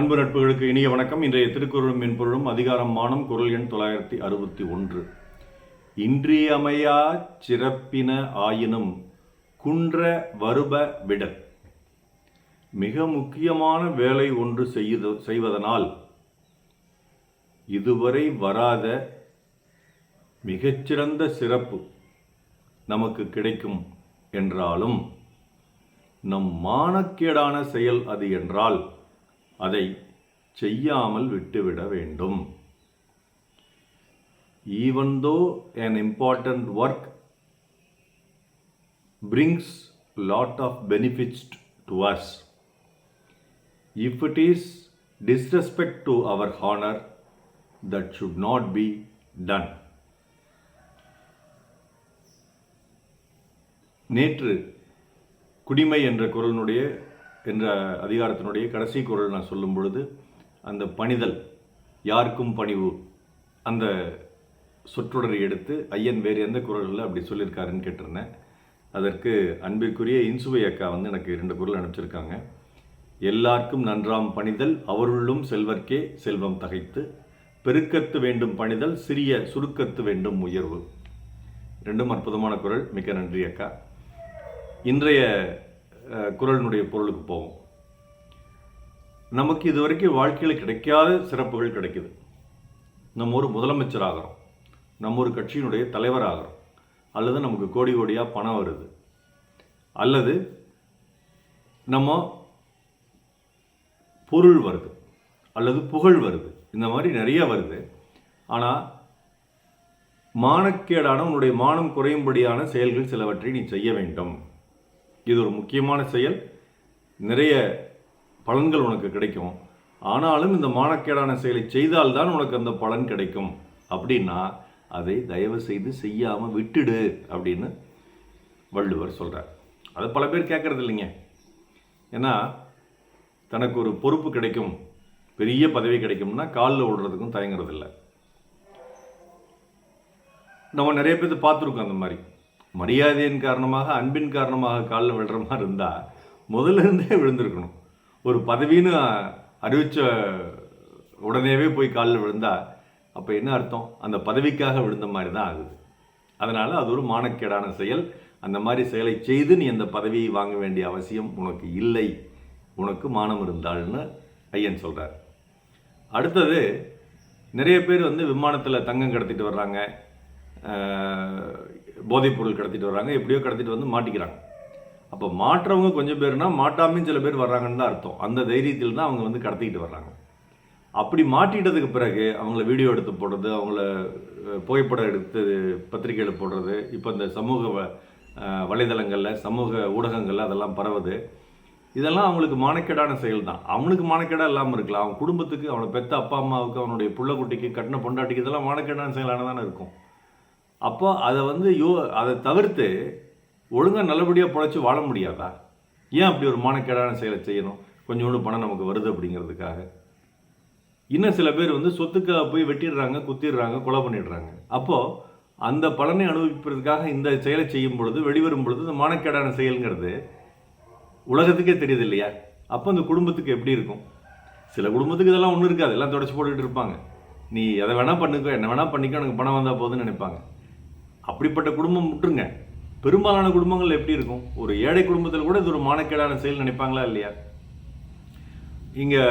அன்பு நட்புகளுக்கு இனிய வணக்கம். இன்றைய திருக்குறளும் மென்பொருளும் அதிகாரம் மானம் குரல் எண் தொள்ளாயிரத்தி அறுபத்தி ஒன்று. இன்றியமையா சிறப்பின ஆயினும் குன்ற வருப விட. மிக முக்கியமான வேலை ஒன்று செய்து செய்வதனால் இதுவரை வராத மிகச்சிறந்த சிறப்பு நமக்கு கிடைக்கும் என்றாலும் நம் மானக்கேடான செயல் அது என்றால் அதை செய்யாமல் விட்டுவிட வேண்டும் even though an important work brings lot of benefits to us if it is disrespect to our honor that should not be done நேற்று குடிமை என்ற குரலினுடைய என்ற அதிகாரத்தினுடைய கடைசி குரல் நான் சொல்லும் பொழுது அந்த பணிதல் யாருக்கும் பணிவு அந்த சொற்றொடரை எடுத்து ஐயன் வேறு எந்த குரல்களில் அப்படி சொல்லியிருக்காருன்னு கேட்டிருந்தேன். அதற்கு அன்பிற்குரிய இன்சுவை அக்கா வந்து எனக்கு ரெண்டு குரல் அனுப்பிச்சிருக்காங்க. எல்லாருக்கும் நன்றாம் பணிதல் அவருள்ளும் செல்வர்க்கே செல்வம் தகைத்து பெருக்கத்து வேண்டும் பணிதல் சிறிய சுருக்கத்து வேண்டும் உயர்வு. ரெண்டும் அற்புதமான குரல் மிக்க நன்றி அக்கா. இன்றைய குரலினுடைய பொருளுக்கு போவோம். நமக்கு இதுவரைக்கும் வாழ்க்கையில் கிடைக்காத சிறப்புகள் கிடைக்குது. நம்ம ஒரு முதலமைச்சர் ஆகிறோம். நம்ம ஒரு கட்சியினுடைய தலைவர் ஆகிறோம். அல்லது நமக்கு கோடி கோடியாக பணம் வருது. அல்லது நம்ம பொருள் வருது. அல்லது புகழ் வருது. இந்த மாதிரி நிறைய வருது. ஆனால் மானக்கேடான உன்னுடைய மானம் குறையும்படியான செயல்கள் சிலவற்றை நீ செய்ய வேண்டும். இது ஒரு முக்கியமான செயல். நிறைய பலன்கள் உனக்கு கிடைக்கும். ஆனாலும் இந்த மானக்கேடான செயலை செய்தால்தான் உனக்கு அந்த பலன் கிடைக்கும். அப்படின்னா அதை தயவு செய்து செய்யாமல் விட்டுடு அப்படின்னு வள்ளுவர் சொல்கிறார் அதை பல பேர் கேட்கறது இல்லைங்க. ஏன்னா தனக்கு ஒரு பொறுப்பு கிடைக்கும். பெரிய பதவி கிடைக்கும்னா காலில் விடுறதுக்கும் தயங்குறதில்லை. நம்ம நிறைய பேர் பார்த்துருக்கோம் அந்த மாதிரி. மரியாதையின் காரணமாக அன்பின் காரணமாக காலில் விழுற மாதிரி இருந்தால் முதல்ல இருந்தே விழுந்திருக்கணும். ஒரு பதவின்னு அறிவித்த உடனேவே போய் காலில் விழுந்தா அப்போ என்ன அர்த்தம்? அந்த பதவிக்காக விழுந்த மாதிரி தான் ஆகுது. அதனால் அது ஒரு மானக்கேடான செயல். அந்த மாதிரி செயலை செய்து நீ அந்த பதவியை வாங்க வேண்டிய அவசியம் உனக்கு இல்லை. உனக்கு மானம் இருந்தாள்னு ஐயன் சொல்கிறார் அடுத்தது நிறைய பேர் வந்து விமானத்தில் தங்கம் கடத்திட்டு வர்றாங்க. போதைப் பொருள் கடத்திட்டு வராங்க எப்படியோ கடத்திட்டு வந்து மாட்டிக்கிறாங்க. அப்போ மாற்றவங்க கொஞ்சம் பேர்னா மாட்டாமையும் சில பேர் வர்றாங்கன்னு தான் அர்த்தம். அந்த தைரியத்தில் தான் அவங்க வந்து கடத்திக்கிட்டு வர்றாங்க. அப்படி மாட்டிட்டதுக்கு பிறகு அவங்கள வீடியோ எடுத்து போடுறது அவங்கள புகைப்படம் எடுத்து பத்திரிகையில் போடுறது இப்போ இந்த சமூக வ- வலைதளங்களில் சமூக ஊடகங்களில் அதெல்லாம் பரவுது. இதெல்லாம் அவங்களுக்கு மானக்கேடான செயல் தான். அவனுக்கு மானக்கேடாக இல்லாமல் இருக்கலாம். அவன் குடும்பத்துக்கு அவனை பெற்ற அப்பா அம்மாவுக்கு அவனுடைய புள்ளக்குட்டிக்கு கட்டின பொண்டாட்டிக்கு இதெல்லாம் மானக்கேடான செயலான தானே இருக்கும். அப்போ அதை வந்து யோ அதை தவிர்த்து ஒழுங்காக நல்லபடியாக பொழைச்சி வாழ முடியாதா? ஏன் அப்படி ஒரு மானக்கேடான செயலை செய்யணும்? கொஞ்சோண்டு பணம் நமக்கு வருது அப்படிங்கிறதுக்காக. இன்னும் சில பேர் வந்து சொத்துக்காக போய் வெட்டிடுறாங்க குத்திடுறாங்க கொலை பண்ணிடுறாங்க. அப்போது அந்த பலனை அனுபவிப்பதற்காக இந்த செயலை செய்யும் பொழுது வெளிவரும் பொழுது இந்த மானக்கேடான செயலுங்கிறது உலகத்துக்கே தெரியுது இல்லையா? அப்போ அந்த குடும்பத்துக்கு எப்படி இருக்கும்? சில குடும்பத்துக்கு இதெல்லாம் ஒன்றும் இருக்காது. எல்லாம் தொடச்சி போட்டுக்கிட்டு இருப்பாங்க. நீ எதை வேணால் பண்ணிக்கோ என்ன வேணால் பண்ணிக்கோ எனக்கு பணம் வந்தால் போதுன்னு நினைப்பாங்க. அப்படிப்பட்ட குடும்பம் விட்டுருங்க. பெரும்பாலான குடும்பங்கள் எப்படி இருக்கும்? ஒரு ஏழை குடும்பத்தில் கூட இது ஒரு மானக்கேடான செயல் நினைப்பாங்களா இல்லையா? இங்கே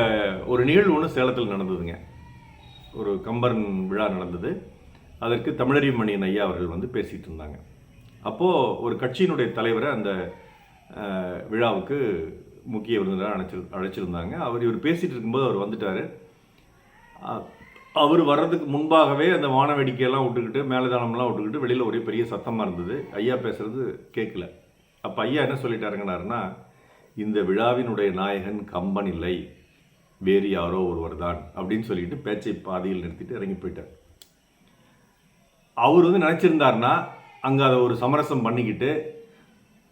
ஒரு நிகழ்வு ஒன்று சேலத்தில் நடந்ததுங்க. ஒரு கம்பரன் விழா நடந்தது. அதற்கு தமிழறி மணியன் ஐயா அவர்கள் வந்து பேசிகிட்டு இருந்தாங்க. அப்போது ஒரு கட்சியினுடைய தலைவரை அந்த விழாவுக்கு முக்கிய விருந்தினராக அழைச்சி அழைச்சிருந்தாங்க. அவர் இவர் பேசிகிட்டு இருக்கும்போது அவர் வந்துட்டார். அவர் வர்றதுக்கு முன்பாகவே அந்த வான வேடிக்கையெல்லாம் விட்டுக்கிட்டு மேலதானம்லாம் விட்டுக்கிட்டு வெளியில் ஒரே பெரிய சத்தமாக இருந்தது. ஐயா பேசுறது கேட்கல அப்போ ஐயா என்ன சொல்லிட்டாருங்கனாருன்னா இந்த விழாவினுடைய நாயகன் கம்பன் இல்லை. வேறு யாரோ ஒருவர் தான் அப்படின்னு சொல்லிட்டு பேச்சை பாதியில் நிறுத்திட்டு இறங்கி போயிட்டார். அவர் வந்து நினச்சிருந்தாருன்னா அங்கே அதை ஒரு சமரசம் பண்ணிக்கிட்டு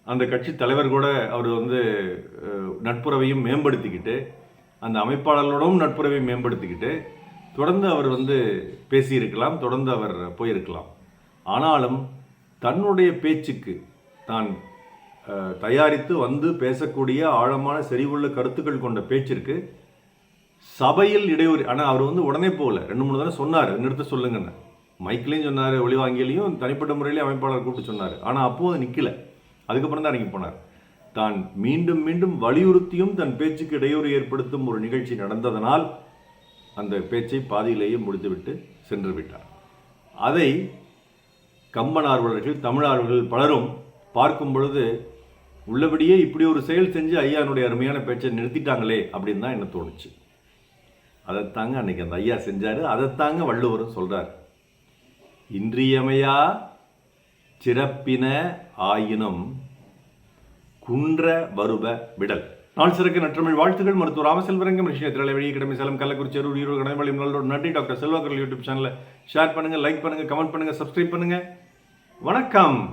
அந்த கட்சி தலைவர் கூட அவர் வந்து நட்புறவையும் மேம்படுத்திக்கிட்டு அந்த அமைப்பாளர்களோடும் நட்புறவை மேம்படுத்திக்கிட்டு தொடர்ந்து அவர் வந்து பேசியிருக்கலாம் தொடர்ந்து அவர் போயிருக்கலாம். ஆனாலும் தன்னுடைய பேச்சுக்கு தான் தயாரித்து வந்து பேசக்கூடிய ஆழமான செறிவுள்ள கருத்துக்கள் கொண்ட பேச்சிற்கு சபையில் இடையூறு ஆனால் அவர் வந்து உடனே போகல. ரெண்டு மூணு தடவை சொன்னார் நிறுத்த சொல்லுங்கன்னு. மைக்கிலையும் சொன்னார் ஒளிவாங்கிலையும் தனிப்பட்ட முறையிலே அமைப்பாளர் கூப்பிட்டு சொன்னார். ஆனால் அப்போது அது நிற்கல அதுக்கப்புறம் தான் இறங்கி போனார். தான் மீண்டும் மீண்டும் வலியுறுத்தியும் தன் பேச்சுக்கு இடையூறு ஏற்படுத்தும் ஒரு நிகழ்ச்சி நடந்ததனால் அந்த பேச்சை பாதியிலேயே முடித்துவிட்டு சென்று விட்டார் அதை கம்பன் ஆர்வலர்கள் தமிழ் ஆர்வலர்கள் பலரும் பார்க்கும் பொழுது உள்ளபடியே இப்படி ஒரு செயல் செஞ்சு ஐயானுடைய அருமையான பேச்சை நிறுத்திட்டாங்களே அப்படின்னு தான் எனக்கு தோணுச்சு. அதைத்தாங்க அன்னைக்கு அந்த ஐயா செஞ்சாரு. அதைத்தாங்க வள்ளுவரும் சொல்கிறார் இன்றியமையா சிறப்பின ஆயினும் குன்ற வருப விடல். நாள் சிறக்கு நற்றமிழ் வாழ்த்துக்கள் மருத்துவ ராமசெல்வரங்கம் ரிஷிய திரளை வெளியே கிடமை சேலம் கள்ளக்குறிச்சி அருள் ஈரோடு கடைமொழி நல்லோடு நன்றி டாக்டர் செல்வாக்கர் யூடியூப் சேனலை. ஷேர் பண்ணுங்கள் லைக் பண்ணுங்கள் கமெண்ட் பண்ணுங்கள் சப்ஸ்கிரைப் பண்ணுங்கள் வணக்கம்.